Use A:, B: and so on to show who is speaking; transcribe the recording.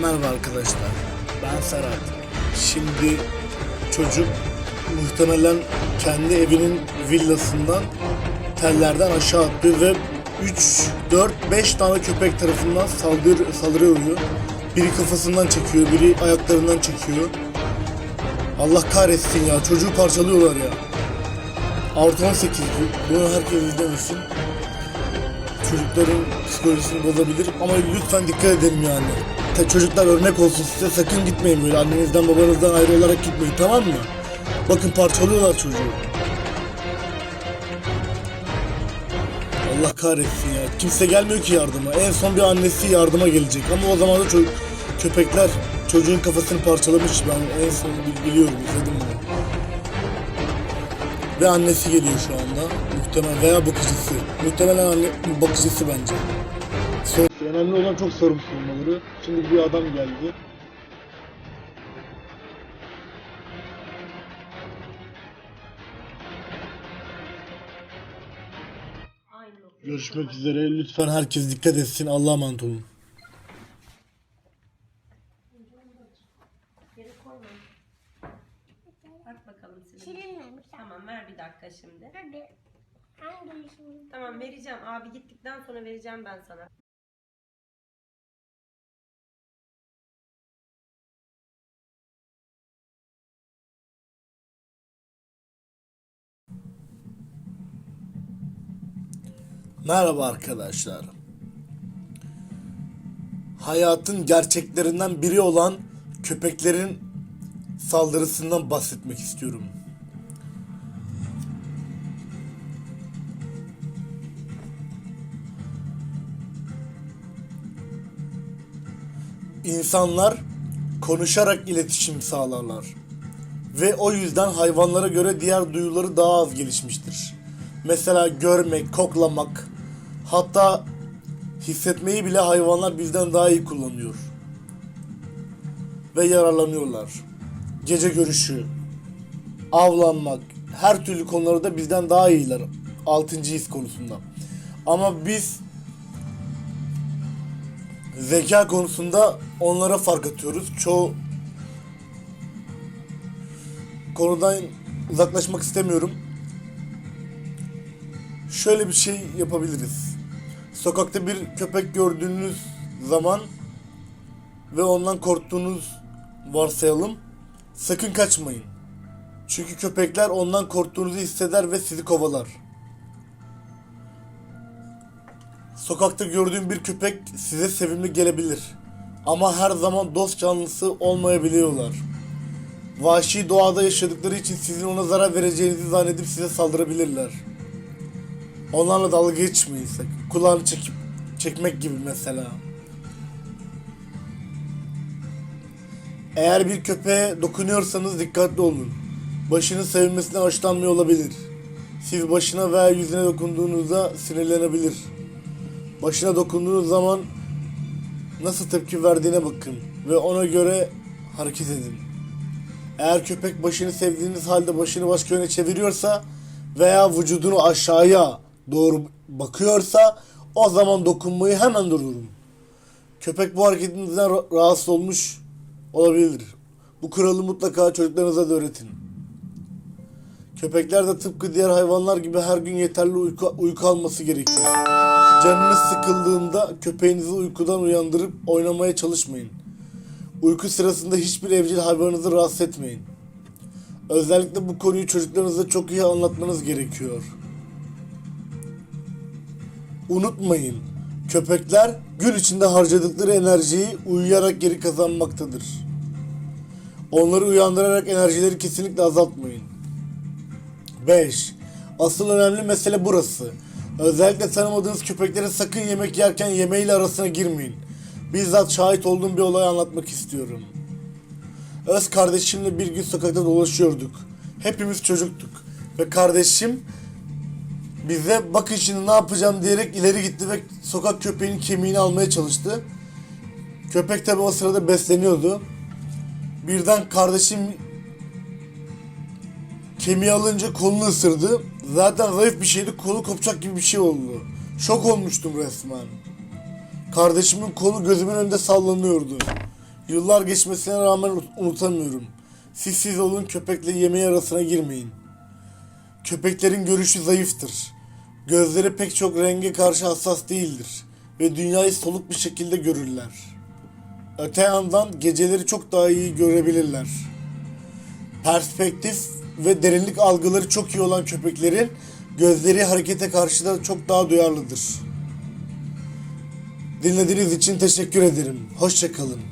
A: Merhaba arkadaşlar. Ben Serhat. Şimdi çocuk muhtemelen kendi evinin villasından tellerden aşağı attı ve 3, 4, 5 tane köpek tarafından saldır, saldırıya uğruyor. Biri kafasından çekiyor, biri ayaklarından çekiyor. Allah kahretsin ya, çocuğu parçalıyorlar ya. Artı 18 bu. Bunu herkes izlemesin. Çocukların psikolojisini bozabilir ama lütfen dikkat edelim yani. Ta- Çocuklar örnek olsun size sakın gitmeyin böyle annenizden babanızdan ayrı olarak gitmeyin tamam mı? Bakın parçalıyorlar çocuğu. Allah kahretsin ya. Kimse gelmiyor ki yardıma. En son bir annesi yardıma gelecek ama o zaman da çocuk, köpekler çocuğun kafasını parçalamış. Ben en son bil- biliyorum izledim bunu. Ve annesi geliyor şu anda. Muhtemelen veya bakıcısı. Muhtemelen anne bakıcısı bence. Sor- Önemli olan çok sorumsuz olmaları. Şimdi bir adam geldi. Görüşmek üzere. Lütfen herkes dikkat etsin. Allah'a emanet olun.
B: Bakalım size.
C: Silinmemiş.
B: Tamam ver bir dakika şimdi.
C: Hadi. Hangi işin?
B: Tamam vereceğim. Abi gittikten sonra vereceğim ben sana.
A: Merhaba arkadaşlar. Hayatın gerçeklerinden biri olan köpeklerin saldırısından bahsetmek istiyorum. İnsanlar konuşarak iletişim sağlarlar. Ve o yüzden hayvanlara göre diğer duyuları daha az gelişmiştir. Mesela görmek, koklamak, hatta hissetmeyi bile hayvanlar bizden daha iyi kullanıyor. Ve yararlanıyorlar. Gece görüşü, avlanmak, her türlü konularda bizden daha iyiler. Altıncı his konusunda. Ama biz zeka konusunda onlara fark atıyoruz. Çoğu konudan uzaklaşmak istemiyorum. Şöyle bir şey yapabiliriz. Sokakta bir köpek gördüğünüz zaman ve ondan korktuğunuz varsayalım. Sakın kaçmayın. Çünkü köpekler ondan korktuğunuzu hisseder ve sizi kovalar. Sokakta gördüğün bir köpek size sevimli gelebilir. Ama her zaman dost canlısı olmayabiliyorlar. Vahşi doğada yaşadıkları için sizin ona zarar vereceğinizi zannedip size saldırabilirler. Onlarla dalga geçmeyin sakın. Kulağını çekip çekmek gibi mesela. Eğer bir köpeğe dokunuyorsanız dikkatli olun. Başının sevilmesinden hoşlanmıyor olabilir. Siz başına veya yüzüne dokunduğunuzda sinirlenebilir. Başına dokunduğunuz zaman nasıl tepki verdiğine bakın ve ona göre hareket edin. Eğer köpek başını sevdiğiniz halde başını başka yöne çeviriyorsa veya vücudunu aşağıya doğru bakıyorsa o zaman dokunmayı hemen durdurun. Köpek bu hareketinizden ra- rahatsız olmuş olabilir. Bu kuralı mutlaka çocuklarınıza da öğretin. Köpekler de tıpkı diğer hayvanlar gibi her gün yeterli uyku, uyku alması gerekiyor. Canınız sıkıldığında köpeğinizi uykudan uyandırıp oynamaya çalışmayın. Uyku sırasında hiçbir evcil hayvanınızı rahatsız etmeyin. Özellikle bu konuyu çocuklarınıza çok iyi anlatmanız gerekiyor. Unutmayın, köpekler gün içinde harcadıkları enerjiyi uyuyarak geri kazanmaktadır. Onları uyandırarak enerjileri kesinlikle azaltmayın. 5. Asıl önemli mesele burası. Özellikle tanımadığınız köpeklerin sakın yemek yerken yemeğiyle arasına girmeyin. Bizzat şahit olduğum bir olayı anlatmak istiyorum. Öz kardeşimle bir gün sokakta dolaşıyorduk. Hepimiz çocuktuk. Ve kardeşim bize bakın şimdi ne yapacağım diyerek ileri gitti ve sokak köpeğinin kemiğini almaya çalıştı. Köpek tabi o sırada besleniyordu. Birden kardeşim kemiği alınca kolunu ısırdı. Zaten zayıf bir şeydi kolu kopacak gibi bir şey oldu. Şok olmuştum resmen. Kardeşimin kolu gözümün önünde sallanıyordu. Yıllar geçmesine rağmen unut- unutamıyorum. Siz siz olun köpekle yemeği arasına girmeyin. Köpeklerin görüşü zayıftır. Gözleri pek çok renge karşı hassas değildir ve dünyayı soluk bir şekilde görürler. Öte yandan geceleri çok daha iyi görebilirler. Perspektif ve derinlik algıları çok iyi olan köpeklerin gözleri harekete karşı da çok daha duyarlıdır. Dinlediğiniz için teşekkür ederim. Hoşçakalın.